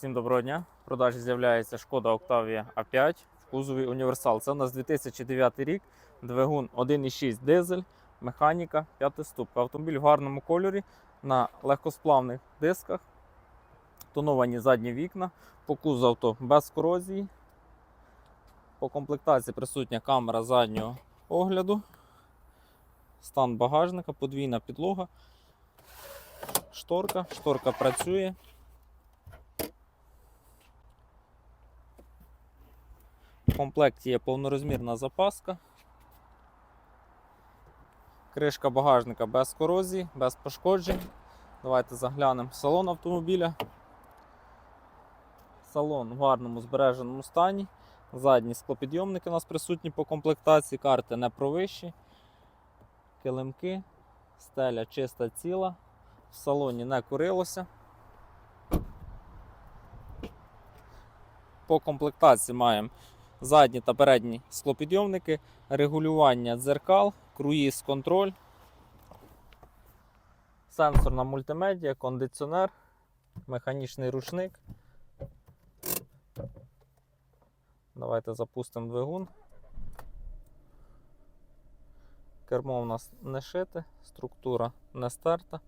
Всім доброго дня. В продажі з'являється шкода Octavia A5 в кузові універсал. Це у нас 2009 рік, двигун 1,6 дизель, механіка, п'ятиступка. Автомобіль в гарному кольорі на легкосплавних дисках, тоновані задні вікна, по кузову авто без корозії. По комплектації присутня камера заднього огляду, стан багажника, подвійна підлога, шторка. Шторка працює. Комплекті є повнорозмірна запаска. Кришка багажника без корозії, без пошкоджень. Давайте заглянемо в салон автомобіля. Салон в гарному збереженому стані. Задні склопідйомники у нас присутні по комплектації, карти не провищі. Килимки, стеля чиста ціла. В салоні не курилося. По комплектації маємо задні та передні склопідйомники, регулювання дзеркал, круїз контроль, сенсорна мультимедіа, кондиціонер, механічний ручник. Давайте запустимо двигун. Кермо у нас не шите, структура не стерта.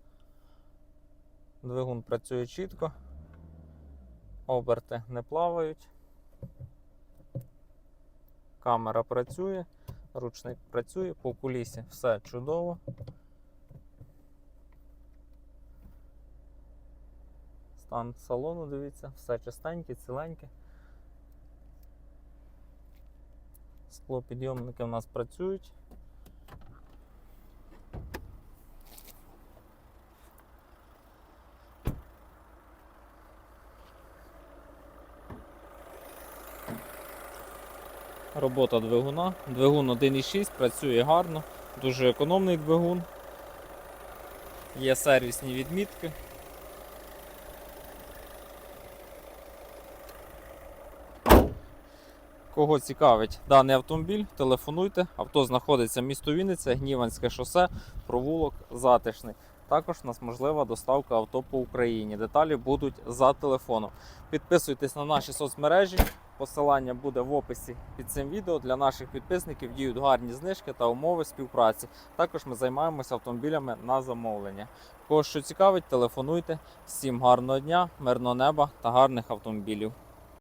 Двигун працює чітко, оберти не плавають. Камера працює, ручник працює, по кулісі все чудово. Стан салону, дивіться, все чистеньке, ціленьке. Склопідйомники у нас працюють. Робота двигуна. Двигун 1.6 працює гарно, дуже економний двигун. Є сервісні відмітки. Кого цікавить даний автомобіль, телефонуйте. Авто знаходиться місто Вінниця, Гніванське шосе, провулок затишний. Також у нас можлива доставка авто по Україні. Деталі будуть за телефоном. Підписуйтесь на наші соцмережі. Посилання буде в описі під цим відео. Для наших підписників діють гарні знижки та умови співпраці. Також ми займаємося автомобілями на замовлення. Кого що цікавить, телефонуйте. Всім гарного дня, мирного неба та гарних автомобілів.